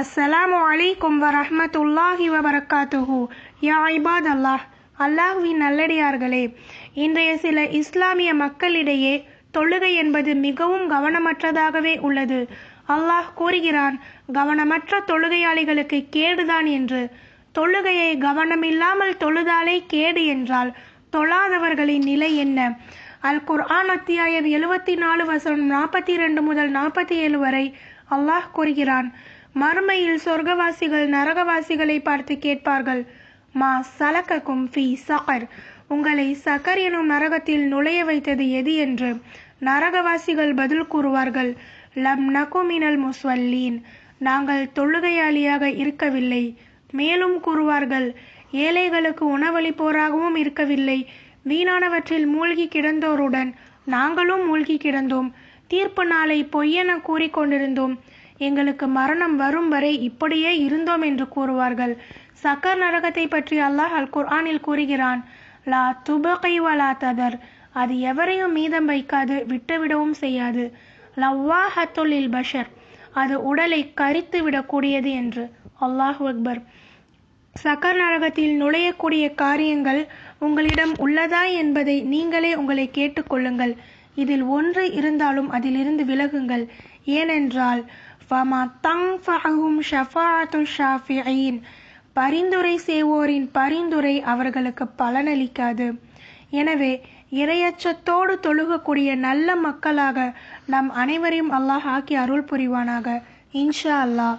அஸ்ஸலாமு அலைக்கும் வரஹ்மத்துல்லாஹி வபரகாத்துஹு யா ஐபாத் அல்லாஹ் அல்லாஹ்வின் நல்லடியார்களே இன்றைய சில இஸ்லாமிய மக்களிடையே தொழுகை என்பது மிகவும் கவனமற்றதாகவே உள்ளது. அல்லாஹ் கூறுகிறான் கவனமற்ற தொழுகையாளிகளுக்கு கேடுதான் என்று. தொழுகையை கவனமில்லாமல் தொழுதாலே கேடு என்றால் தொழாதவர்களின் நிலை என்ன? அல் குர்ஆன் அத்தியாயம் எழுவத்தி நாலு வசனம் நாற்பத்தி ரெண்டு முதல் நாற்பத்தி ஏழு வரை அல்லாஹ் கூறுகிறான் மறுமையில் சொர்க்கவாசிகள் நரகவாசிகளை பார்த்து கேட்பார்கள் மா சலக்கக்கும் ஃபி சகர் உங்களை சகர் எனும் நரகத்தில் நுழைய வைத்தது எது என்று? நரகவாசிகள் பதில் கூறுவார்கள் லம் நகுமினல் முஸ்வல்லீன். நாங்கள் தொழுகையாளியாக இருக்கவில்லை. மேலும் கூறுவார்கள் ஏழைகளுக்கு உணவளிப்போராகவும் இருக்கவில்லை. வீணானவற்றில் மூழ்கி கிடந்தோருடன் நாங்களும் மூழ்கி கிடந்தோம். தீர்ப்பு நாளை பொய்யென கூறிக்கொண்டிருந்தோம். எங்களுக்கு மரணம் வரும் வரை இப்படியே இருந்தோம் என்று கூறுவார்கள். சக்கர் நரகத்தை பற்றி அல்லாஹ் அல் குர்ஆனில் கூறுகிறான் லா துபகை வலா ததர். அது எவரையும் மீதம் வைக்காது விட்டுவிடவும் செய்யாது. லவ்வாஹத்துலில் பஷர். அது உடலை கரித்து விடக்கூடியது என்று. அல்லாஹ் அக்பர். சக்கர் நரகத்தில் நுழையக்கூடிய காரியங்கள் உங்களிடம் உள்ளதா என்பதை நீங்களே உங்களை கேட்டுக்கொள்ளுங்கள் இதில் ஒன்று இருந்தாலும் அதிலிருந்து விலகுங்கள். ஏனென்றால் ஷாஃபிஈன் பரிந்துரை செய்வோரின் பரிந்துரை அவர்களுக்கு பலனளிக்காது. எனவே இரையச்சத்தோடு தொழுகக்கூடிய நல்ல மக்களாக நம் அனைவரையும் அல்லாஹ் ஆக்கி அருள் புரிவானாக. இன்ஷா அல்லாஹ்.